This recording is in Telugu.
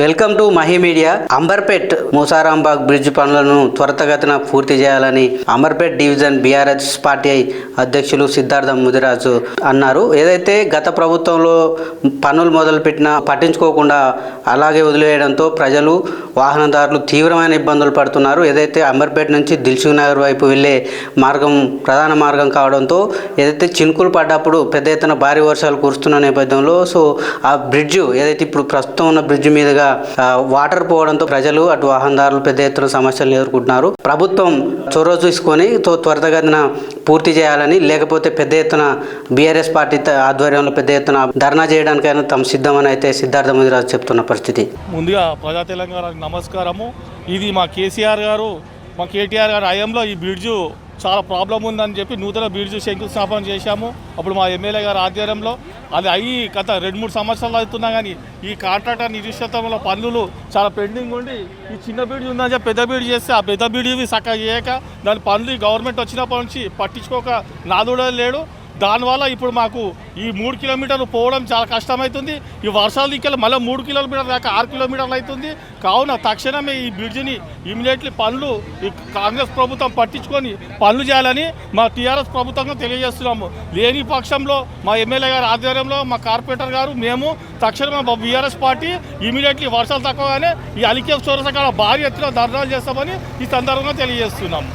Welcome to Mahi media. Amberpet Musarambagh bridge పనులను త్వరితగతిన పూర్తి చేయాలని అంబర్పేట్ డివిజన్ బీఆర్ఎస్ పార్టీ అధ్యక్షులు సిద్ధార్థ ముదిరాజు అన్నారు. ఏదైతే గత ప్రభుత్వంలో పనులు మొదలుపెట్టినా పట్టించుకోకుండా అలాగే వదిలేయడంతో ప్రజలు వాహనదారులు తీవ్రమైన ఇబ్బందులు పడుతున్నారు. ఏదైతే అంబర్పేట నుంచి దిల్సుఖ్ నగర్ వైపు వెళ్ళే మార్గం ప్రధాన మార్గం కావడంతో ఏదైతే చినుకులు పడ్డప్పుడు పెద్ద ఎత్తున భారీ వర్షాలు కురుస్తున్న నేపథ్యంలో సో ఆ బ్రిడ్జ్ ఏదైతే ఇప్పుడు ప్రస్తుతం ఉన్న బ్రిడ్జ్ మీదుగా వాటర్ పోవడంతో ప్రజలు అటు వాహనదారులు పెద్ద ఎత్తున సమస్యలను ఎదుర్కొంటున్నారు. ప్రభుత్వం చొరవ చూసుకొని తో త్వరితగతిన పూర్తి చేయాలని లేకపోతే పెద్ద ఎత్తున బీఆర్ఎస్ పార్టీ ఆధ్వర్యంలో పెద్ద ఎత్తున ధర్నా చేయడానికైనా తమ సిద్ధమని అయితే సిద్ధార్థ ముదిరాజు చెప్తున్న పరిస్థితి. ముందుగా ప్రజా తెలంగాణ నమస్కారము. ఇది మా కేసీఆర్ గారు మా కేటీఆర్ గారు హయాంలో ఈ బ్రిడ్జు చాలా ప్రాబ్లం ఉందని చెప్పి నూతన బ్రిడ్జ్ శంకుస్థాపన చేశాము. అప్పుడు మా ఎమ్మెల్యే గారు ఆధ్వర్యంలో అది అయ్యి గత రెండు మూడు సంవత్సరాలు అవుతున్నా కానీ ఈ కాంట్రాక్టర్ నిరీక్షతంలో పనులు చాలా పెండింగ్ ఉండి ఈ చిన్న బ్రిడ్జ్ ఉందని చెప్పి పెద్ద బ్రిడ్జ్ చేస్తే ఆ పెద్ద బ్రిడ్జ్ చక్కగా చేయక దాని పనులు గవర్నమెంట్ వచ్చినప్పటి నుంచి పట్టించుకోక నాదుడే లేడు. దానివల్ల ఇప్పుడు మాకు ఈ మూడు కిలోమీటర్లు పోవడం చాలా కష్టమవుతుంది ఈ వర్షాలు ఇక్కడ మళ్ళీ మూడు కిలోమీటర్లు దాకా ఆరు కిలోమీటర్లు అవుతుంది. కావున తక్షణమే ఈ బ్రిడ్జిని ఇమీడియట్లీ పనులు ఈ కాంగ్రెస్ ప్రభుత్వం పట్టించుకొని పనులు చేయాలని మా టీఆర్ఎస్ ప్రభుత్వంగా తెలియజేస్తున్నాము. లేని పక్షంలో మా ఎమ్మెల్యే గారి ఆధ్వర్యంలో మా కార్పొరేటర్ గారు మేము తక్షణమే మా బీఆర్ఎస్ పార్టీ ఇమీడియట్లీ వర్షాలు తక్కువగానే ఈ అలికే చోరస భారీ ఎత్తున ధర్నాలు చేస్తామని ఈ సందర్భంగా తెలియజేస్తున్నాము.